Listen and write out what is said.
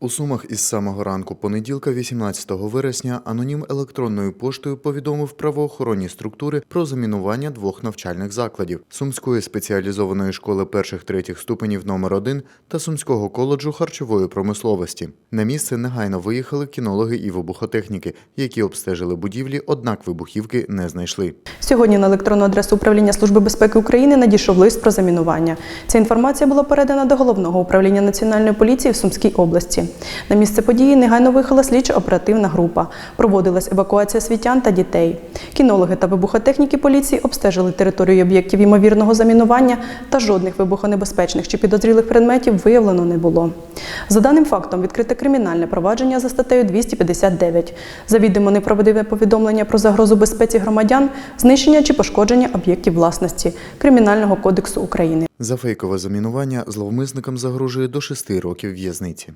У Сумах із самого ранку понеділка, 18 вересня, анонім електронною поштою повідомив правоохоронні структури про замінування двох навчальних закладів Сумської спеціалізованої школи перших-третіх ступенів номер 1 та Сумського коледжу харчової промисловості. На місце негайно виїхали кінологи і вибухотехніки, які обстежили будівлі, однак вибухівки не знайшли. Сьогодні на електронну адресу управління Служби безпеки України надійшов лист про замінування. Ця інформація була передана до головного управління національної поліції в Сумській області. На місце події негайно виїхала слідчо-оперативна група. Проводилась евакуація світян та дітей. Кінологи та вибухотехніки поліції обстежили територію об'єктів ймовірного замінування та жодних вибухонебезпечних чи підозрілих предметів виявлено не було. За даним фактом відкрите кримінальне провадження за статтею 259. Завідомо неправдиве повідомлення про загрозу безпеці громадян, знищення чи пошкодження об'єктів власності Кримінального кодексу України. За фейкове замінування зловмисникам загрожує до 6 років в'язниці.